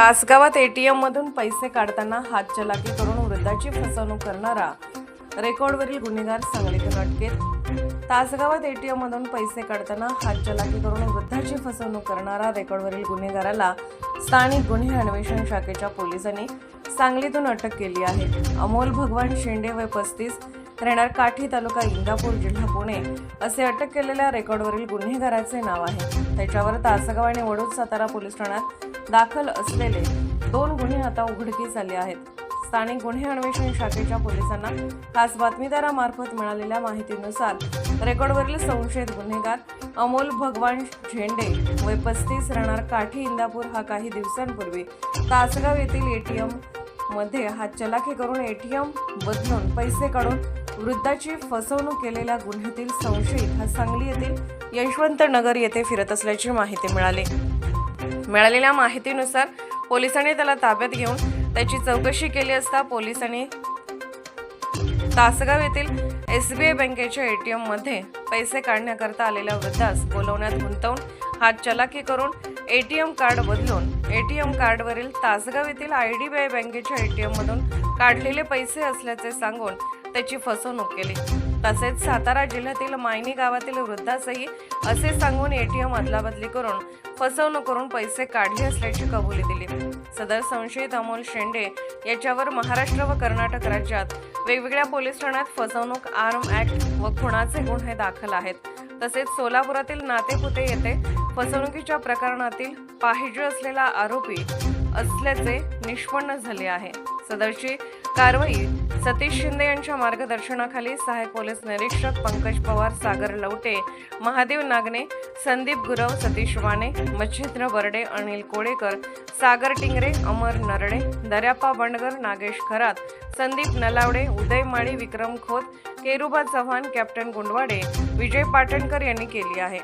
तासगावात ATM मधून पैसे काढताना हातचलाकी करून वृद्धाची फसवणूक करणारा रेकॉर्डवरील गुन्हेगार सांगलीतून अटकेत. तासगावात एटीएम मधून पैसे काढताना हातचलाकी करून वृद्धाची फसवणूक करणारा रेकॉर्डवरील गुन्हेगाराला स्थानिक गुन्हे अन्वेषण शाखेच्या पोलिसांनी सांगलीतून अटक केली आहे. अमोल भगवान शेंडे वय पस्तीस राहणार काठी तालुका इंदापूर जिल्हा पुणे असे अटक केलेल्या रेकॉर्डवरील गुन्हेगाराचे नाव आहे. त्याच्यावर तासगाव आणि वडोद सातारा पोलीस ठाण्यात दाखल असलेले दोन गुन्हे आता उघडकीस आले आहेत. स्थानिक गुन्हे अन्वेषण शाखेच्या पोलिसांना खास बातमीदारामार्फत मिळालेल्या माहितीनुसार रेकॉर्डवरील संशयित गुन्हेगार अमोल भगवान झेंडे वय पस्तीस राहणार काठी इंदापूर हा काही दिवसांपूर्वी तासगाव येथील एटीएममध्ये हातचलाखी करून एटीएम बदलून पैसे काढून वृद्धाची फसवणूक केलेल्या गुन्ह्यातील संशयित हा सांगली येथील यशवंत नगर येथे फिरत असल्याची माहिती मिळाली. मिळालेल्या माहितीनुसार पोलिसांनी त्याला ताब्यात घेऊन त्याची चौकशी केली असता पोलिसांनी तासगाव येथील एस बी आय बँकेच्या एटीएममध्ये पैसे काढण्याकरता आलेल्या वृद्धास बोलवण्यात गुंतवून हात चलाखी करून एटीएम कार्ड बदलून एटीएम कार्डवरील तासगाव येथील आय डी बी आय बँकेच्या एटीएम मधून काढलेले पैसे असल्याचे सांगून त्याची फसवणूक केली. तसेच सातारा जिल्ह्यातील मायनी गावातील वृद्धासही असे सांगून एटीएम अदलाबदली करून फसवणूक करून पैसे काढले असल्याची कबुली दिली. सदर संशयित अमोल शेंडे याच्यावर महाराष्ट्र व कर्नाटक राज्यात वेगवेगळ्या पोलीस ठाण्यात फसवणूक आर्म ऍक्ट व खुणाचे गुन्हे दाखल आहेत. तसेच सोलापुरातील नातेपुते येथे फसवणुकीच्या प्रकरणातील पाहिजे असलेला आरोपी असल्याचे निष्पन्न झाले आहे. सदरची कारवाई. सतीश शिंदे यांच्या मार्गदर्शनाखाली सहाय्यक पोलीस निरीक्षक पंकज पवार सागर लवटे महादेव नागने संदीप गुरव सतीश वाने मच्छिंद्र बर्डे अनिल कोळेकर सागर टिंगरे अमर नरडे दर्याप्पा बंडगर नागेश खरात संदीप नलावडे उदय माळी विक्रम खोत केरुबा चव्हाण कॅप्टन गुंडवाडे विजय पाटणकर यांनी केली आहे.